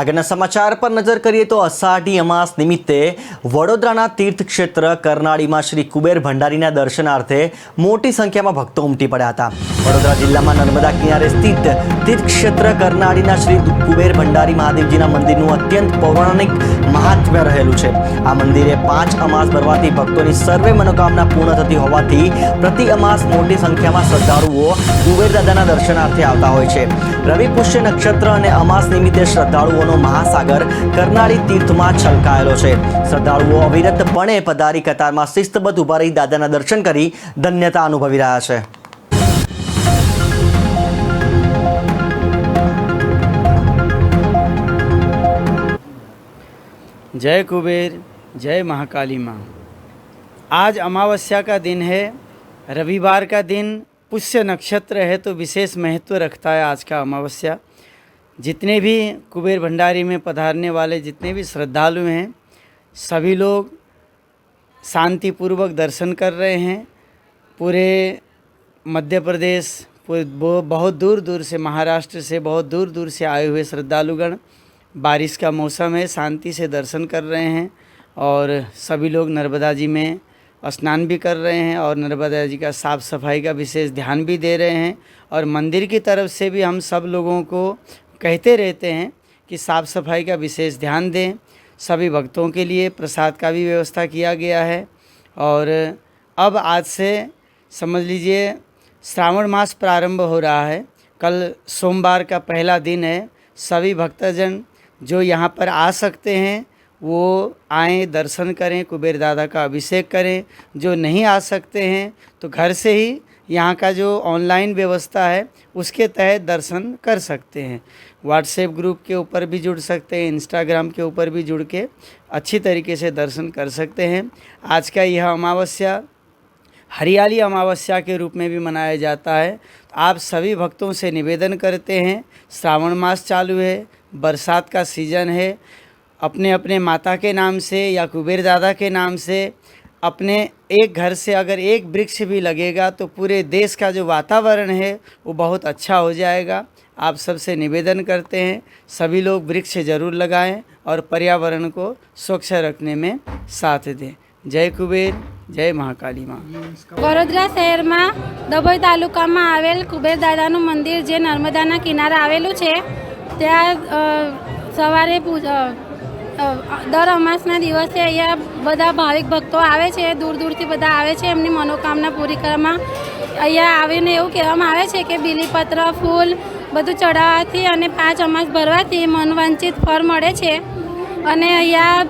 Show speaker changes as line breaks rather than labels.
આગળના સમાચાર પર નજર કરીએ તો અષાઢી અમાસ નિમિત્તે વડોદરાના તીર્થક્ષેત્ર કરનાળીમાં શ્રી કુબેર ભંડારીના દર્શનાર્થે મોટી સંખ્યામાં ભક્તો ઉમટી પડ્યા હતા. વડોદરા જિલ્લામાં નર્મદા કિનારે સ્થિત તીર્થક્ષેત્ર કરનાળીના શ્રી કુબેર ભંડારી મહાદેવજીના મંદિરનું અત્યંત પૌરાણિક મહાત્મ્ય રહેલું છે. આ મંદિરે પાંચ અમાસ ભરવાથી ભક્તોની સર્વે મનોકામના પૂર્ણ થતી હોવાથી પ્રતિ અમાસ મોટી સંખ્યામાં શ્રદ્ધાળુઓ કુબેર દાદાના દર્શનાર્થે આવતા હોય છે. રવિ પુષ્ય નક્ષત્ર અને અમાસ નિમિત્તે શ્રદ્ધાળુઓનો મહાસાગર કરનાળી તીર્થમાં છલકાયેલો છે. શ્રદ્ધાળુઓ અવિરતપણે પધારી કતારમાં શિસ્તબદ્ધ ઊભા રહી દાદાના દર્શન કરી ધન્યતા અનુભવી રહ્યા છે.
जय कुबेर, जय महाकाली माँ। आज अमावस्या का दिन है, रविवार का दिन, पुष्य नक्षत्र है तो विशेष महत्व रखता है आज का अमावस्या। जितने भी कुबेर भंडारी में पधारने वाले, जितने भी श्रद्धालु हैं, सभी लोग शांतिपूर्वक दर्शन कर रहे हैं। पूरे मध्य प्रदेश पूरे बहुत दूर दूर से, महाराष्ट्र से, बहुत दूर दूर से आए हुए श्रद्धालुगण बारिश का मौसम है, शांति से दर्शन कर रहे हैं और सभी लोग नर्मदा जी में स्नान भी कर रहे हैं और नर्मदा जी का साफ़ सफ़ाई का विशेष ध्यान भी दे रहे हैं और मंदिर की तरफ़ से भी हम सब लोगों को कहते रहते हैं कि साफ़ सफ़ाई का विशेष ध्यान दें। सभी भक्तों के लिए प्रसाद का भी व्यवस्था किया गया है और अब आज से समझ लीजिए श्रावण मास प्रारंभ हो रहा है। कल सोमवार का पहला दिन है। सभी भक्तजन जो यहाँ पर आ सकते हैं, वो आएँ, दर्शन करें, कुबेर दादा का अभिषेक करें। जो नहीं आ सकते हैं तो घर से ही यहाँ का जो ऑनलाइन व्यवस्था है, उसके तहत दर्शन कर सकते हैं। व्हाट्सएप ग्रुप के ऊपर भी जुड़ सकते हैं, इंस्टाग्राम के ऊपर भी जुड़ के अच्छी तरीके से दर्शन कर सकते हैं। आज का यह अमावस्या, हरियाली अमावस्या के रूप में भी मनाया जाता है। आप सभी भक्तों से निवेदन करते हैं, श्रावण मास चालू है बरसात का सीज़न है अपने अपने माता के नाम से या कुबेर दादा के नाम से अपने एक घर से अगर एक वृक्ष भी लगेगा तो पूरे देश का जो वातावरण है वो बहुत अच्छा हो जाएगा आप सबसे निवेदन करते हैं सभी लोग वृक्ष ज़रूर लगाएं और पर्यावरण को स्वच्छ रखने में साथ दें जय कुबेर जय महाकाली माँ
વડોદરા શહેરમાં ડભોઈ તાલુકામાં આવેલ કુબેર દાદાનું મંદિર જે નર્મદાના કિનારે આવેલું છે ત્યાં સવારે દર અમાસના દિવસે અહીંયા બધા ભાવિક ભક્તો આવે છે, દૂર દૂરથી બધા આવે છે, એમની મનોકામના પૂરી કરવામાં અહીંયા આવીને એવું કહેવામાં આવે છે કે બીલીપત્ર, ફૂલ બધું ચડાવવાથી અને પાંચ અમાસ ભરવાથી મનવાંચિત ફળ મળે છે. અને અહીંયા